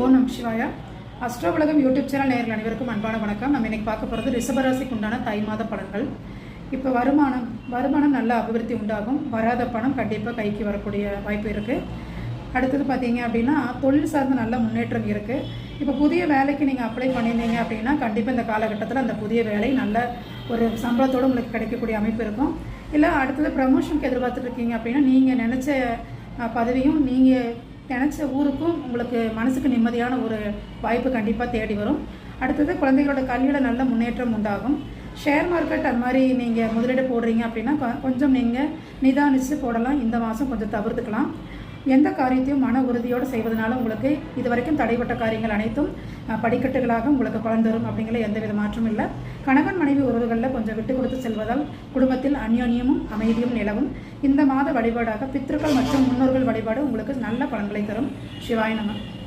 ஓ நம் சிவாயா. அஸ்ட்ரோ உலகம் யூடியூப் சேனல் நேரில் அனைவருக்கும் அன்பான வணக்கம். நம்ம இன்னைக்கு பார்க்க போகிறது ரிஷபராசிக்கு உண்டான தை மாத பலன்கள். இப்போ வருமானம் வருமானம் நல்ல அபிவிருத்தி உண்டாகும். வராத பணம் கண்டிப்பாக கைக்கு வரக்கூடிய வாய்ப்பு இருக்குது அடுத்தது பார்த்தீங்க அப்படின்னா தொழில் சார்ந்த நல்ல முன்னேற்றம் இருக்குது இப்போ புதிய வேலைக்கு நீங்கள் அப்ளை பண்ணியிருந்தீங்க அப்படின்னா கண்டிப்பாக இந்த காலகட்டத்தில் அந்த புதிய வேலை நல்ல ஒரு சம்பளத்தோடு உங்களுக்கு கிடைக்கக்கூடிய அமைப்பு இருக்கும். இல்லை அடுத்தது ப்ரமோஷனுக்கு எதிர்பார்த்துட்டு இருக்கீங்க அப்படின்னா நீங்கள் நினச்ச பதவியும் நீங்கள் நினச்ச ஊருக்கும் உங்களுக்கு மனசுக்கு நிம்மதியான ஒரு வாய்ப்பு கண்டிப்பாக தேடி வரும். அடுத்தது குழந்தைகளோட கல்வியில் நல்ல முன்னேற்றம் உண்டாகும். ஷேர் மார்க்கெட் அது மாதிரி நீங்கள் முதலீடு போடுறீங்க அப்படின்னா கொஞ்சம் நீங்கள் நிதானித்து போடலாம். இந்த மாதம் கொஞ்சம் தவிர்த்துக்கலாம். எந்த காரியத்தையும் மன உறுதியோடு செய்வதனால உங்களுக்கு இது வரைக்கும் தடைப்பட்ட காரியங்கள் அனைத்தும் படிக்கட்டுகளாக உங்களுக்கு குழந்தரும் அப்படிங்கிற எந்தவித மாற்றமும் இல்லை. கணவன் மனைவி உறவுகளில் கொஞ்சம் விட்டு கொடுத்து செல்வதால் குடும்பத்தில் அந்யோன்யமும் அமைதியும் நிலவும். இந்த மாத வழிபாடாக பித்ருக்கள் மற்றும் முன்னோர்கள் வழிபாடு உங்களுக்கு நல்ல பலன்களை தரும். சிவாய நம.